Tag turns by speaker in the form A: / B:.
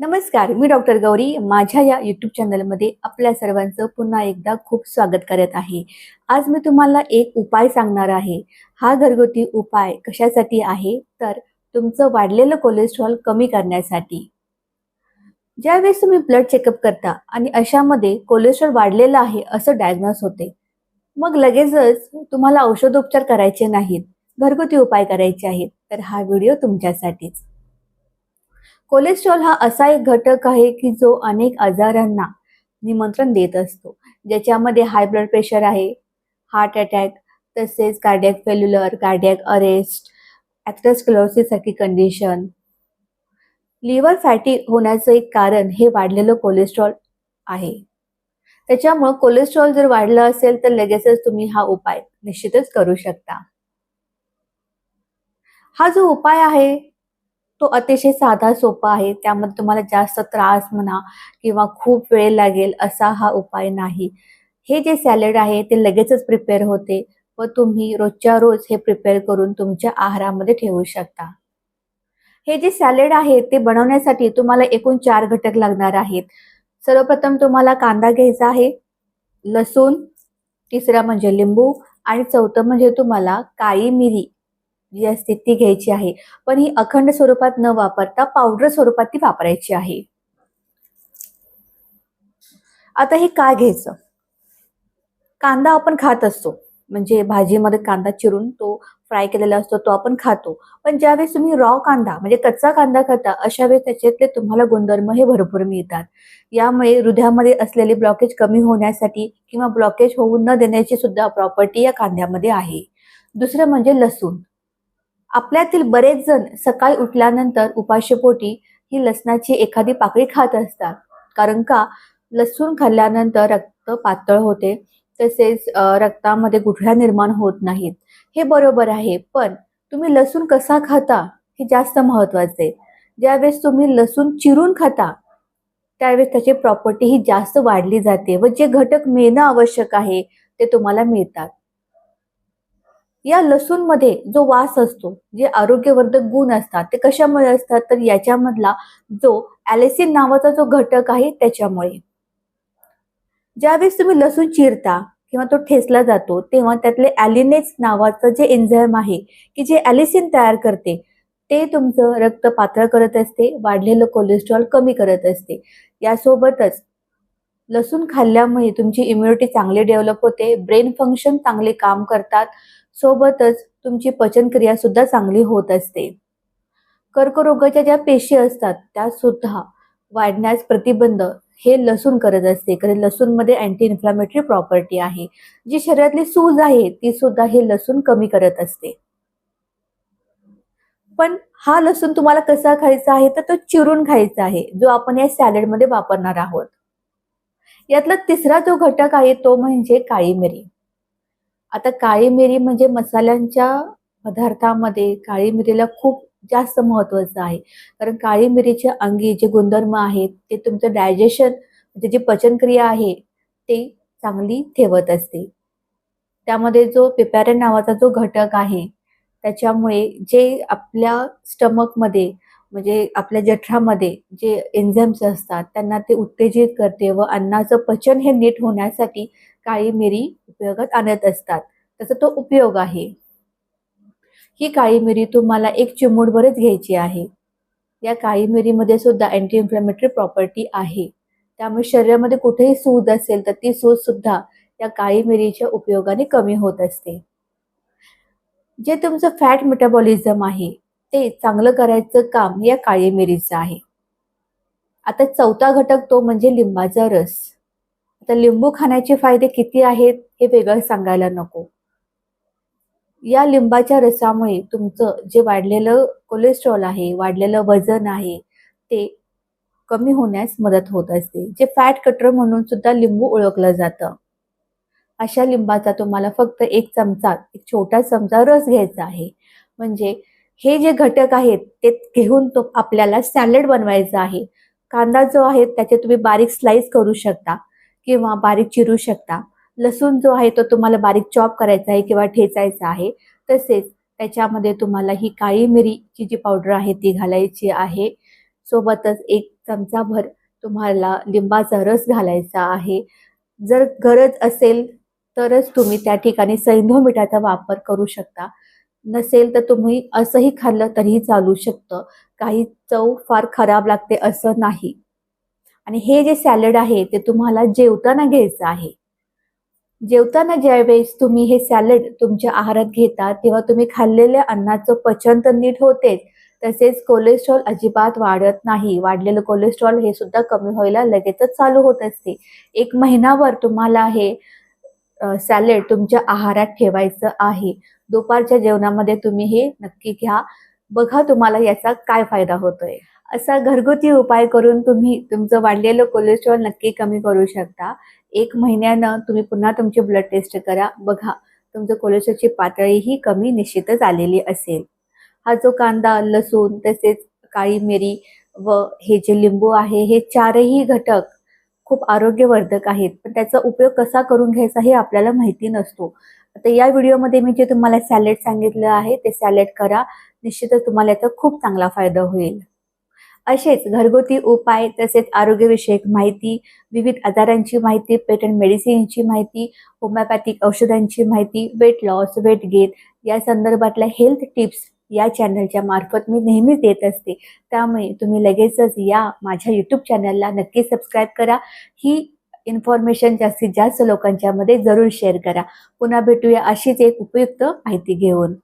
A: नमस्कार मी डॉक्टर गौरी. माझ्या या यूट्यूब चॅनलमध्ये आपल्या सर्वांचं पुन्हा एकदा खूप स्वागत करत आहे. आज मी तुम्हाला एक उपाय सांगणार आहे. हा घरगुती उपाय कशासाठी आहे? तर तुमचं वाढलेलं कोलेस्ट्रॉल कमी करण्यासाठी. ज्यावेळेस तुम्ही ब्लड चेकअप करता आणि अशामध्ये कोलेस्ट्रॉल वाढलेलं आहे असं डायग्नोस होते मग लगेचच तुम्हाला औषधोपचार करायचे नाहीत. घरगुती उपाय करायचे आहेत. तर हा व्हिडिओ तुमच्यासाठीच. कोलेस्ट्रॉल हा असा एक घटक आहे की जो अनेक आजारांना निमंत्रण देत असतो. ज्याच्यामध्ये हाय ब्लड प्रेशर आहे हार्ट अटॅक तसेच कार्डियक फेल्युलर कार्डियक अरेस्ट ॲथरस्क्लोसिससारखी कंडिशन लिव्हर फॅटी होण्याचं एक कारण हे वाढलेलं कोलेस्ट्रॉल आहे. त्याच्यामुळं कोलेस्ट्रॉल जर वाढलं असेल तर लगेचच तुम्ही हा उपाय निश्चितच करू शकता. हा जो उपाय आहे तो अतिशय साधा सोपा आहे. त्यामध्ये तुम्हाला जास्त त्रास म्हणा किंवा खूप वेळ लागेल असा हा उपाय नाही. हे जे सॅलड आहे ते लगेचच प्रिपेअर होते व तुम्ही रोजच्या रोज हे प्रिपेअर करून तुमच्या आहारामध्ये ठेवू शकता. हे जे सॅलड आहे ते बनवण्यासाठी तुम्हाला एकूण चार घटक लागणार आहेत. सर्वप्रथम तुम्हाला कांदा घ्यायचा आहे लसूण तिसरा म्हणजे लिंबू आणि चौथं म्हणजे तुम्हाला काळी मिरी. जी असते ती घ्यायची आहे. पण ही अखंड स्वरूपात न वापरता पावडर स्वरूपात ती वापरायची आहे. आता हे काय घ्यायचं? कांदा आपण खात असतो. म्हणजे भाजीमध्ये कांदा चिरून तो फ्राय केलेला असतो तो आपण खातो. पण ज्यावेळेस तुम्ही रॉ कांदा म्हणजे कच्चा कांदा खाता अशा वेळेस त्याच्यातले तुम्हाला गुणधर्म हे भरपूर मिळतात. यामुळे हृदयामध्ये असलेले ब्लॉकेज कमी होण्यासाठी किंवा ब्लॉकेज होऊ न देण्याची सुद्धा प्रॉपर्टी या कांद्यामध्ये आहे. दुसरं म्हणजे लसूण. आपल्यातील बरेच जण सकाळी उठल्यानंतर उपाशीपोटी ही लसणाची एखादी पाकळी खात असतात. कारण का? लसूण खाल्ल्यानंतर रक्त पातळ होते. तसेच रक्तामध्ये गुठळ्या निर्माण होत नाहीत. हे बरोबर आहे. पण तुम्ही लसूण कसा खाता हे जास्त महत्त्वाचे आहे ज्यावेळेस तुम्ही लसूण चिरून खाता त्यावेळेस त्याची प्रॉपर्टी ही जास्त वाढली जाते व जे घटक मिळणं आवश्यक आहे ते तुम्हाला मिळतात. या लसूणमध्ये जो वास असतो जे आरोग्यवर्धक गुण असतात ते कशामुळे असतात? तर याच्यामधला जो ॲलेसिन नावाचा जो घटक आहे त्याच्यामुळे. ज्यावेळेस तुम्ही लसूण चिरता किंवा तो ठेसला जातो तेव्हा त्यातले ॲलिनेस नावाचं जे एन्झाईम आहे की जे ॲलिसिन तयार करते ते तुमचं रक्त पातळ करत असते वाढलेलं कोलेस्ट्रॉल कमी करत असते. यासोबतच लसूण खाल्ल्यामुळे तुमची इम्युनिटी चांगली डेव्हलप होते ब्रेन फंक्शन चांगले काम करतात सोबतच तुमची पचनक्रिया सुद्धा चांगली होत असते. कर्करोगाच्या ज्या पेशी असतात त्या सुद्धा वाढण्यास प्रतिबंध हे लसूण करत असते. कारण लसूणमध्ये अँटी इन्फ्लामेटरी प्रॉपर्टी आहे. जी शरीरातली सूज आहे ती सुद्धा हे लसूण कमी करत असते. पण हा लसूण तुम्हाला कसा खायचा आहे तर तो चिरून खायचा आहे जो आपण या सॅलडमध्ये वापरणार आहोत. यातला तिसरा जो घटक आहे तो म्हणजे काळी मिरी आता काळी मिरी म्हणजे मसाल्यांच्या पदार्थामध्ये काळी मिरीला खूप जास्त महत्वाचं आहे. कारण काळी मिरीच्या अंगी जे गुणधर्म आहेत ते तुमचं डायजेशन म्हणजे जी पचनक्रिया आहे ते चांगली ठेवत असते. त्यामध्ये जो पिपॅरन नावाचा जो घटक आहे त्याच्यामुळे जे आपल्या स्टमकमध्ये म्हणजे आपल्या जठरामध्ये जे एन्झाम्स असतात त्यांना ते उत्तेजित करते व अन्नाचं पचन हे नीट होण्यासाठी काळी मिरी उपयोगात आणत असतात. त्याचा तो उपयोग आहे. ही काळी मिरी तुम्हाला एक चिमूटभरच घ्यायची आहे. या काळी मिरीमध्ये सुद्धा अँटी इन्फ्लॅमेटरी प्रॉपर्टी आहे. त्यामुळे शरीरामध्ये कुठेही सूज असेल तर ती सूज सुद्धा या काळी मिरीच्या उपयोगाने कमी होत असते. जे तुमचं फॅट मेटाबॉलिझम आहे ते चांगलं करायचं काम या काळी मिरीचं आहे. आता चौथा घटक तो म्हणजे लिंबाचा रस. आता लिंबू खाण्याचे फायदे किती आहेत हे वेगळं सांगायला नको. या लिंबाच्या रसामुळे तुमचं जे वाढलेलं कोलेस्ट्रॉल आहे वाढलेलं वजन आहे ते कमी होण्यास मदत होत असते. जे फॅट कटर म्हणून सुद्धा लिंबू ओळखलं जातं. अशा लिंबाचा तुम्हाला फक्त एक चमचा एक छोटा चमचा रस घ्यायचा आहे. म्हणजे हे जे घटक आहेत ते घेऊन तो आपल्याला सॅलड बनवायचा आहे. कांदा जो आहे त्याचे तुम्ही बारीक स्लाइस करू शकता किंवा बारीक चिरू शकता. लसूण जो आहे तो तुम्हाला बारीक चॉप करायचा आहे किंवा ठेचायचा आहे. तसेच त्याच्यामध्ये तुम्हाला ही काळी मिरीची जी पावडर आहे ती घालायची आहे. सोबतच एक चमचाभर तुम्हाला लिंबाचा रस घालायचा आहे. जर गरज असेल तरच तुम्ही त्या ठिकाणी सैंधव मिठाचा वापर करू शकता. नसेल तर तुम्ही असंही खाल्लं तरीही चालू शकतं. काही चव फार खराब लागते असं नाही. आणि हे जे सॅलड आहे ते तुम्हाला जेवताना घ्यायचं आहे. जेवताना ज्यावेळेस तुम्ही हे सॅलड तुमच्या आहारात घेता तेव्हा तुम्ही खाल्लेल्या अन्नाचं पचन तर नीट होतेच. तसेच कोलेस्ट्रॉल अजिबात वाढत नाही. वाढलेलं कोलेस्ट्रॉल हे सुद्धा कमी व्हायला लगेचच चालू होत असते. एक महिनाभर तुम्हाला हे सॅलेड तुमच्या आहारात ठेवायचं आहे. दुपारच्या जेवणामध्ये तुम्ही हे नक्की घ्या. बघा तुम्हाला याचा काय फायदा होतोय. असा घरगुती उपाय करून तुम्ही तुमचं वाढलेलं कोलेस्ट्रॉल नक्की कमी करू शकता. एक महिन्यानं तुम्ही पुन्हा तुमची ब्लड टेस्ट करा. बघा तुमचं कोलेस्ट्रॉलची पातळीही कमी निश्चितच आलेली असेल. हा जो कांदा लसूण तसेच काळी मिरी व हे जे लिंबू आहे हे चारही घटक खूप आरोग्यवर्धक आहेत. पण त्याचा उपयोग कसा करून घ्यायचा हे आपल्याला माहिती नसतो. आता या व्हिडिओमध्ये मी जे तुम्हाला सॅलेड सांगितलं आहे ते सॅलेड करा. निश्चितच तुम्हाला याचा खूप चांगला फायदा होईल. असेच घरगुती उपाय तसेच आरोग्यविषयक माहिती विविध आजारांची माहिती पेटंट मेडिसिनची माहिती होमिओपॅथिक औषधांची माहिती वेट लॉस वेट गेन या संदर्भातल्या हेल्थ टिप्स या चॅनलच्या मार्फत मी नेहमीच देत असते. त्यामुळे तुम्ही लगेचच या माझ्या यूट्यूब चॅनलला नक्की सबस्क्राईब करा. ही इन्फॉर्मेशन जास्तीत जास्त लोकांच्यामध्ये जरूर शेअर करा. पुन्हा भेटूया अशीच एक उपयुक्त माहिती घेऊन.